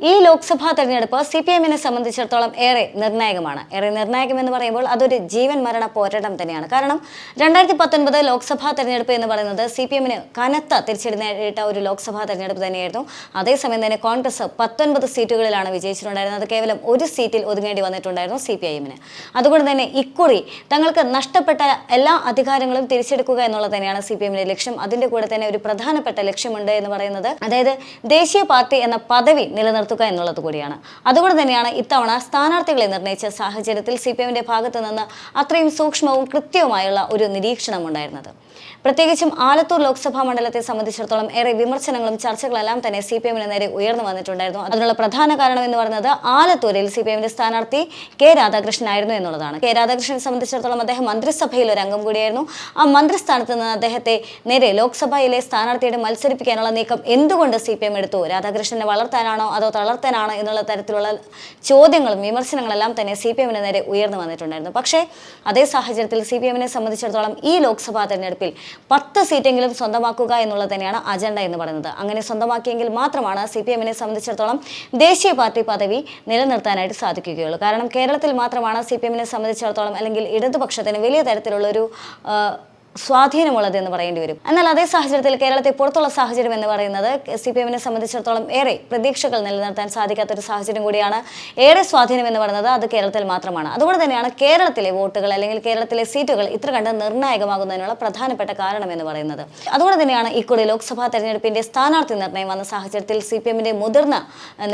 ഈ ലോക്സഭാ തെരഞ്ഞെടുപ്പ് C P എമ്മിനെ സംബന്ധിച്ചിടത്തോളം ഏറെ നിർണായകമാണ്. ഏറെ നിർണായകം എന്ന് പറയുമ്പോൾ അതൊരു ജീവൻ മരണ പോരാട്ടം തന്നെയാണ്. കാരണം രണ്ടായിരത്തി പത്തൊൻപത് ലോക്സഭാ തെരഞ്ഞെടുപ്പ് എന്ന് പറയുന്നത് സി പി എമ്മിന് കനത്ത തിരിച്ചടി നേരിട്ട ഒരു ലോക്സഭാ തെരഞ്ഞെടുപ്പ് തന്നെയായിരുന്നു. അതേസമയം തന്നെ കോൺഗ്രസ് പത്തൊൻപത് സീറ്റുകളിലാണ് വിജയിച്ചിട്ടുണ്ടായിരുന്നത്. അത് കേവലം ഒരു സീറ്റിൽ ഒതുങ്ങേണ്ടി വന്നിട്ടുണ്ടായിരുന്നു സി പി ഐ എമ്മിന്. അതുകൊണ്ട് തന്നെ ഇക്കുറി തങ്ങൾക്ക് നഷ്ടപ്പെട്ട എല്ലാ അധികാരങ്ങളും തിരിച്ചെടുക്കുക എന്നുള്ളത് തന്നെയാണ് സി പി എമ്മിന്റെ ലക്ഷ്യം. അതിന്റെ കൂടെ തന്നെ ഒരു പ്രധാനപ്പെട്ട ലക്ഷ്യമുണ്ട് എന്ന് പറയുന്നത്. അതായത് ദേശീയ പാർട്ടി എന്ന പദവി നിലനിർത്തുക എന്നുള്ളത് കൂടിയാണ്. അതുകൊണ്ട് തന്നെയാണ് ഇത്തവണ സ്ഥാനാർത്ഥികളെ നിർണയിച്ച സാഹചര്യത്തിൽ സി പി എമ്മിന്റെ ഭാഗത്തു നിന്ന് അത്രയും സൂക്ഷ്മവും കൃത്യവുമായുള്ള ഒരു നിരീക്ഷണം ഉണ്ടായിരുന്നത് പ്രത്യേകിച്ചും ആലത്തൂർ ലോക്സഭാ മണ്ഡലത്തെ സംബന്ധിച്ചിടത്തോളം ഏറെ വിമർശനങ്ങളും ചർച്ചകളെല്ലാം തന്നെ സി പി എമ്മിന് നേരെ ഉയർന്നു വന്നിട്ടുണ്ടായിരുന്നു. അതിനുള്ള പ്രധാന കാരണം എന്ന് പറയുന്നത് ആലത്തൂരിൽ സി പി എമ്മിന്റെ സ്ഥാനാർത്ഥി കെ രാധാകൃഷ്ണൻ ആയിരുന്നു എന്നുള്ളതാണ്. കെ രാധാകൃഷ്ണനെ സംബന്ധിച്ചിടത്തോളം അദ്ദേഹം മന്ത്രിസഭയിൽ ഒരു അംഗം കൂടിയായിരുന്നു. ആ മന്ത്രിസ്ഥാനത്ത് നിന്ന് അദ്ദേഹത്തെ നേരെ ലോക്സഭയിലെ സ്ഥാനാർത്ഥിയുടെ മത്സരിപ്പിക്കാനുള്ള നീക്കം എന്തുകൊണ്ട് സി പി എം എടുത്തു? രാധാകൃഷ്ണനെ വളർത്താനാണോ അതോ തളർത്താനാണോ എന്നുള്ള തരത്തിലുള്ള ചോദ്യങ്ങളും വിമർശനങ്ങളെല്ലാം തന്നെ സി പി എമ്മിന് നേരെ ഉയർന്നു വന്നിട്ടുണ്ടായിരുന്നു. പക്ഷേ അതേ സാഹചര്യത്തിൽ സി പി എമ്മിനെ സംബന്ധിച്ചിടത്തോളം ഈ ലോക്സഭാ തെരഞ്ഞെടുപ്പിൽ പത്ത് സീറ്റെങ്കിലും സ്വന്തമാക്കുക എന്നുള്ളത് തന്നെയാണ് അജണ്ട എന്ന് പറയുന്നത്. അങ്ങനെ സ്വന്തമാക്കിയെങ്കിൽ മാത്രമാണ് സി പി എമ്മിനെ സംബന്ധിച്ചിടത്തോളം ദേശീയ പാർട്ടി പദവി നിലനിർത്താനായിട്ട് സാധിക്കുകയുള്ളൂ. കാരണം കേരളത്തിൽ മാത്രമാണ് സി പി എമ്മിനെ സംബന്ധിച്ചിടത്തോളം അല്ലെങ്കിൽ ഇടതുപക്ഷത്തിന് വലിയ തരത്തിലുള്ളൊരു സ്വാധീനമുള്ളത് എന്ന് പറയേണ്ടി വരും. എന്നാൽ അതേ സാഹചര്യത്തിൽ കേരളത്തെ പുറത്തുള്ള സാഹചര്യം എന്ന് പറയുന്നത് സി പി എമ്മിനെ സംബന്ധിച്ചിടത്തോളം ഏറെ പ്രതീക്ഷകൾ നിലനിർത്താൻ സാധിക്കാത്ത ഒരു സാഹചര്യം കൂടിയാണ്. ഏറെ സ്വാധീനം എന്ന് പറയുന്നത് അത് കേരളത്തിൽ മാത്രമാണ്. അതുകൊണ്ട് തന്നെയാണ് കേരളത്തിലെ വോട്ടുകൾ അല്ലെങ്കിൽ കേരളത്തിലെ സീറ്റുകൾ ഇത്ര കണ്ട് നിർണായകമാകുന്നതിനുള്ള പ്രധാനപ്പെട്ട കാരണം എന്ന് പറയുന്നത്. അതുകൊണ്ട് തന്നെയാണ് ഇക്കുറി ലോക്സഭാ തെരഞ്ഞെടുപ്പിന്റെ സ്ഥാനാർത്ഥി നിർണയം വന്ന സാഹചര്യത്തിൽ സി പി എമ്മിന്റെ മുതിർന്ന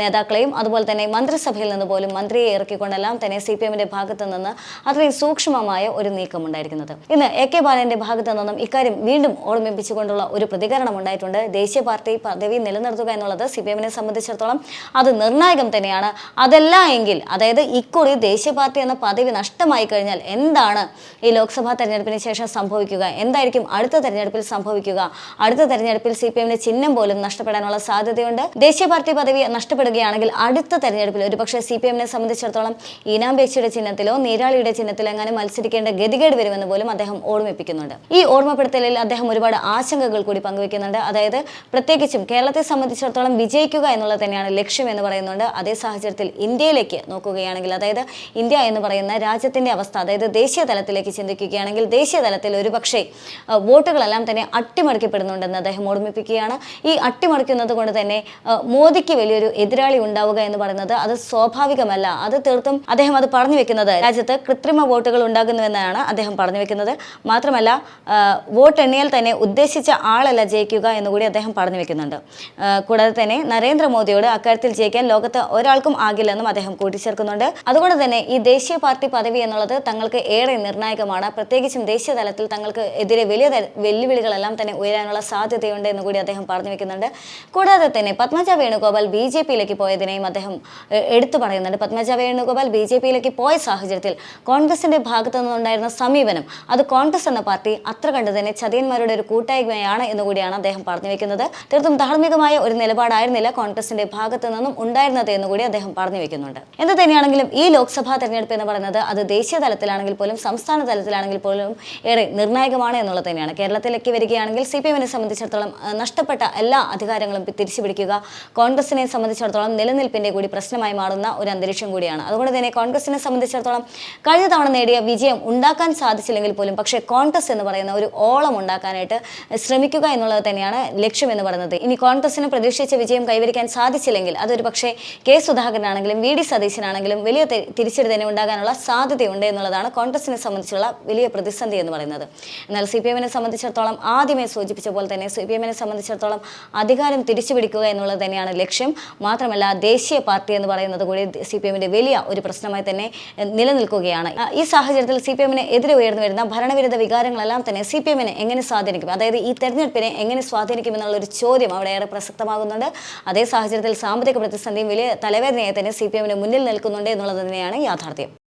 നേതാക്കളെയും അതുപോലെ തന്നെ മന്ത്രിസഭയിൽ നിന്ന് പോലും മന്ത്രിയെ ഇറക്കിക്കൊണ്ടെല്ലാം തന്നെ സി പി എമ്മിന്റെ ഭാഗത്ത് നിന്ന് അത്രയും സൂക്ഷ്മമായ ഒരു നീക്കമുണ്ടായിരിക്കുന്നത്. ഇന്ന് എ കെ ബാലന്റെ ഭാഗത്ത് നിന്നും ഇക്കാര്യം വീണ്ടും ഓർമ്മിപ്പിച്ചുകൊണ്ടുള്ള ഒരു പ്രതികരണം ഉണ്ടായിട്ടുണ്ട്. ദേശീയ പാർട്ടി പദവി നിലനിർത്തുക എന്നുള്ളത് സി പി എമ്മിനെ സംബന്ധിച്ചിടത്തോളം അത് നിർണായകം തന്നെയാണ്. അതല്ല എങ്കിൽ അതായത് ഇക്കുറി ദേശീയ പാർട്ടി എന്ന പദവി നഷ്ടമായി കഴിഞ്ഞാൽ എന്താണ് ഈ ലോക്സഭാ തെരഞ്ഞെടുപ്പിന് ശേഷം സംഭവിക്കുക? എന്തായിരിക്കും അടുത്ത തെരഞ്ഞെടുപ്പിൽ സംഭവിക്കുക? അടുത്ത തെരഞ്ഞെടുപ്പിൽ സി പി എമ്മിന് ചിഹ്നം പോലും നഷ്ടപ്പെടാനുള്ള സാധ്യതയുണ്ട്. ദേശീയ പാർട്ടി പദവി നഷ്ടപ്പെടുകയാണെങ്കിൽ അടുത്ത തെരഞ്ഞെടുപ്പിൽ ഒരുപക്ഷെ സി പി എമ്മിനെ സംബന്ധിച്ചിടത്തോളം ഈനാമ്പേച്ചിയുടെ ചിഹ്നത്തിലോ നീരാളിയുടെ ചിഹ്നത്തിലോ എങ്ങനെ മത്സരിക്കേണ്ട ഗതികേട് വരുമെന്ന് പോലും അദ്ദേഹം ഓർമ്മിപ്പിക്കുന്നുണ്ട്. ഈ ഓർമ്മപ്പെടുത്തലിൽ അദ്ദേഹം ഒരുപാട് ആശങ്കകൾ കൂടി പങ്കുവെക്കുന്നുണ്ട്. അതായത് പ്രത്യേകിച്ചും കേരളത്തെ സംബന്ധിച്ചിടത്തോളം വിജയിക്കുക എന്നുള്ളത് തന്നെയാണ് ലക്ഷ്യം എന്ന് പറയുന്നുണ്ട്. അതേ സാഹചര്യത്തിൽ ഇന്ത്യയിലേക്ക് നോക്കുകയാണെങ്കിൽ അതായത് ഇന്ത്യ എന്ന് പറയുന്ന രാജ്യത്തിന്റെ അവസ്ഥ അതായത് ദേശീയ തലത്തിലേക്ക് ചിന്തിക്കുകയാണെങ്കിൽ ദേശീയ തലത്തിൽ ഒരുപക്ഷെ വോട്ടുകളെല്ലാം തന്നെ അട്ടിമറിക്കപ്പെടുന്നുണ്ടെന്ന് അദ്ദേഹം ഓർമ്മിപ്പിക്കുകയാണ്. ഈ അട്ടിമറിക്കുന്നത് കൊണ്ട് തന്നെ മോദിക്ക് വലിയൊരു എതിരാളി ഉണ്ടാവുക എന്ന് പറയുന്നത് അത് സ്വാഭാവികമല്ല. അത് തീർത്തും അദ്ദേഹം അത് പറഞ്ഞു വെക്കുന്നത് രാജ്യത്ത് കൃത്രിമ വോട്ടുകൾ ഉണ്ടാകുന്നുവെന്നാണ് അദ്ദേഹം പറഞ്ഞു വെക്കുന്നത്. മാത്രമല്ല വോട്ട് എണ്ണിയാൽ തന്നെ ഉദ്ദേശിച്ച ആളല്ല ജയിക്കുക എന്നുകൂടി അദ്ദേഹം പറഞ്ഞു വെക്കുന്നുണ്ട്. കൂടാതെ തന്നെ നരേന്ദ്രമോദിയോട് അക്കാര്യത്തിൽ ജയിക്കാൻ ലോകത്ത് ഒരാൾക്കും ആകില്ലെന്നും അദ്ദേഹം കൂട്ടിച്ചേർക്കുന്നുണ്ട്. അതുകൊണ്ട് തന്നെ ഈ ദേശീയ പാർട്ടി പദവി എന്നുള്ളത് തങ്ങൾക്ക് ഏറെ നിർണായകമാണ്. പ്രത്യേകിച്ചും ദേശീയ തലത്തിൽ തങ്ങൾക്ക് എതിരെ വലിയ വെല്ലുവിളികളെല്ലാം തന്നെ ഉയരാനുള്ള സാധ്യതയുണ്ട് എന്നുകൂടി അദ്ദേഹം പറഞ്ഞു വെക്കുന്നുണ്ട്. കൂടാതെ തന്നെ പത്മജ വേണുഗോപാൽ ബി ജെ പിയിലേക്ക് പോയതിനെയും അദ്ദേഹം എടുത്തു പറയുന്നുണ്ട്. പത്മജ വേണുഗോപാൽ ബി ജെ പിയിലേക്ക് പോയ സാഹചര്യത്തിൽ കോൺഗ്രസിന്റെ ഭാഗത്തു നിന്നുണ്ടായിരുന്ന സമീപനം അത് കോൺഗ്രസ് എന്ന പാർട്ടി അത്ര കണ്ടു തന്നെ ചതിയന്മാരുടെ ഒരു കൂട്ടായ്മയാണ് എന്നുകൂടിയാണ് അദ്ദേഹം പറഞ്ഞു വെക്കുന്നത് തീർത്തും ധാർമ്മികമായ ഒരു നിലപാടായിരുന്നില്ല കോൺഗ്രസിന്റെ ഭാഗത്തു നിന്നും ഉണ്ടായിരുന്നത് എന്ന് കൂടി അദ്ദേഹം പറഞ്ഞു വെക്കുന്നുണ്ട് എന്ത് തന്നെയാണെങ്കിലും ഈ ലോക്സഭാ തെരഞ്ഞെടുപ്പ് എന്ന് പറയുന്നത് അത് ദേശീയ തലത്തിലാണെങ്കിൽ പോലും സംസ്ഥാന തലത്തിലാണെങ്കിൽ പോലും ഏറെ നിർണായകമാണ് എന്നുള്ളത് തന്നെയാണ്. കേരളത്തിലേക്ക് വരികയാണെങ്കിൽ സി പി എമ്മിനെ സംബന്ധിച്ചിടത്തോളം നഷ്ടപ്പെട്ട എല്ലാ അധികാരങ്ങളും തിരിച്ചു പിടിക്കുക കോൺഗ്രസിനെ സംബന്ധിച്ചിടത്തോളം നിലനിൽപ്പിന്റെ കൂടി പ്രശ്നമായി മാറുന്ന ഒരു അന്തരീക്ഷം കൂടിയാണ്. അതുകൊണ്ട് തന്നെ കോൺഗ്രസിനെ സംബന്ധിച്ചിടത്തോളം കഴിഞ്ഞ തവണ നേടിയ വിജയം ഉണ്ടാക്കാൻ സാധിച്ചില്ലെങ്കിൽ പോലും പക്ഷേ കോൺഗ്രസ് എന്ന് പറയുന്ന ഒരു ഓളം ഉണ്ടാക്കാനായിട്ട് ശ്രമിക്കുക എന്നുള്ളത് തന്നെയാണ് ലക്ഷ്യം എന്ന് പറയുന്നത്. ഇനി കോൺഗ്രസിന് പ്രതീക്ഷിച്ച വിജയം കൈവരിക്കാൻ സാധിച്ചില്ലെങ്കിൽ അതൊരു പക്ഷേ കെ സുധാകരനാണെങ്കിലും വി ഡി സതീശനാണെങ്കിലും വലിയ തിരിച്ചടി തന്നെ ഉണ്ടാകാനുള്ള സാധ്യതയുണ്ട് എന്നുള്ളതാണ് കോൺഗ്രസിനെ സംബന്ധിച്ചുള്ള വലിയ പ്രതിസന്ധി എന്ന് പറയുന്നത്. എന്നാൽ സി പി എമ്മിനെ സംബന്ധിച്ചിടത്തോളം ആദ്യമേ സൂചിപ്പിച്ച പോലെ തന്നെ സി പി എമ്മിനെ സംബന്ധിച്ചിടത്തോളം അധികാരം തിരിച്ചു പിടിക്കുക എന്നുള്ളത് തന്നെയാണ് ലക്ഷ്യം. മാത്രമല്ല ദേശീയ പാർട്ടി എന്ന് പറയുന്നത് കൂടി സി പി എമ്മിന്റെ വലിയ ഒരു പ്രശ്നമായി തന്നെ നിലനിൽക്കുകയാണ്. ഈ സാഹചര്യത്തിൽ സി പി എമ്മിന് എതിരെ ഉയർന്നു വരുന്ന ഭരണവിരുദ്ധ വികാരങ്ങളെല്ലാം തന്നെ സി പി എമ്മിനെ എങ്ങനെ സ്വാധീനിക്കും? അതായത് ഈ തെരഞ്ഞെടുപ്പിനെ എങ്ങനെ സ്വാധീനിക്കും എന്നുള്ള ഒരു ചോദ്യം അവിടെ ഏറെ പ്രസക്തമാകുന്നുണ്ട്. അതേ സാഹചര്യത്തിൽ സാമ്പത്തിക പ്രതിസന്ധിയും വലിയ തലവേദനയായി തന്നെ സി പി എമ്മിന് മുന്നിൽ നിൽക്കുന്നുണ്ട് എന്നുള്ളത് തന്നെയാണ് യാഥാർത്ഥ്യം.